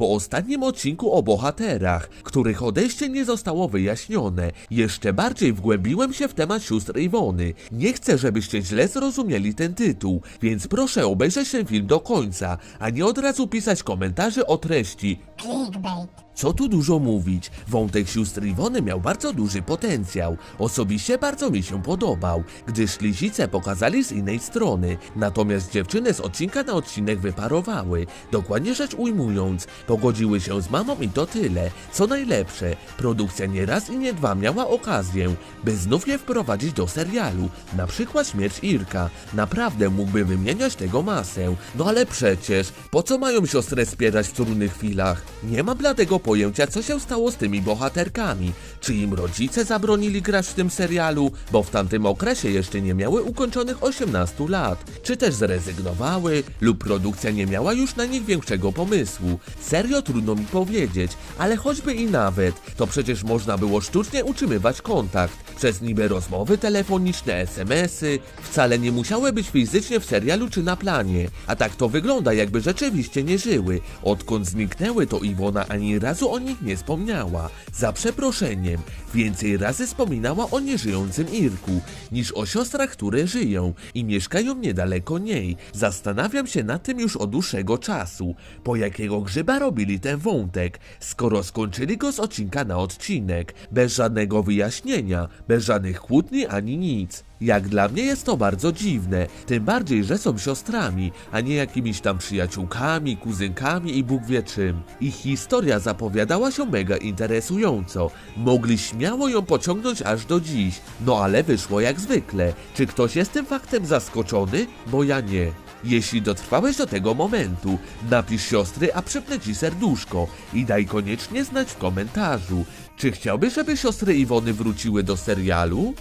po ostatnim odcinku o bohaterach, których odejście nie zostało wyjaśnione, jeszcze bardziej wgłębiłem się w temat sióstr Iwony. Nie chcę, żebyście źle zrozumieli ten tytuł, więc proszę obejrzeć ten film do końca, a nie od razu pisać komentarze o treści Clickbait. Co tu dużo mówić, wątek sióstr Iwony miał bardzo duży potencjał. Osobiście bardzo mi się podobał, gdyż Lizice pokazali z innej strony, natomiast dziewczyny z odcinka na odcinek wyparowały. Dokładnie rzecz ujmując, pogodziły się z mamą i to tyle. Co najlepsze, produkcja nie raz i nie dwa miała okazję, by znów je wprowadzić do serialu, na przykład śmierć Irka. Naprawdę mógłby wymieniać tego masę. No ale przecież, po co mają siostrę wspierać w trudnych chwilach? Nie mam bladego pojęcia, co się stało z tymi bohaterkami. Czy im rodzice zabronili grać w tym serialu, bo w tamtym okresie jeszcze nie miały ukończonych 18 lat? Czy też zrezygnowały, lub produkcja nie miała już na nich większego pomysłu? Serio trudno mi powiedzieć, ale choćby i nawet, to przecież można było sztucznie utrzymywać kontakt. Przez niby rozmowy telefoniczne, smsy, wcale nie musiały być fizycznie w serialu czy na planie. A tak to wygląda, jakby rzeczywiście nie żyły. Odkąd zniknęły, to Iwona ani razu o nich nie wspomniała. Za więcej razy wspominała o nieżyjącym Irku, niż o siostrach, które żyją i mieszkają niedaleko niej. Zastanawiam się nad tym już od dłuższego czasu. Po jakiego grzyba robili ten wątek, skoro skończyli go z odcinka na odcinek, bez żadnego wyjaśnienia, bez żadnych kłótni ani nic. Jak dla mnie jest to bardzo dziwne, tym bardziej, że są siostrami, a nie jakimiś tam przyjaciółkami, kuzynkami i Bóg wie czym. Ich historia zapowiadała się mega interesująco. Mogli śmiało ją pociągnąć aż do dziś, no ale wyszło jak zwykle. Czy ktoś jest tym faktem zaskoczony? Bo ja nie. Jeśli dotrwałeś do tego momentu, napisz siostry, a przypnę ci serduszko i daj koniecznie znać w komentarzu, czy chciałbyś, żeby siostry Iwony wróciły do serialu?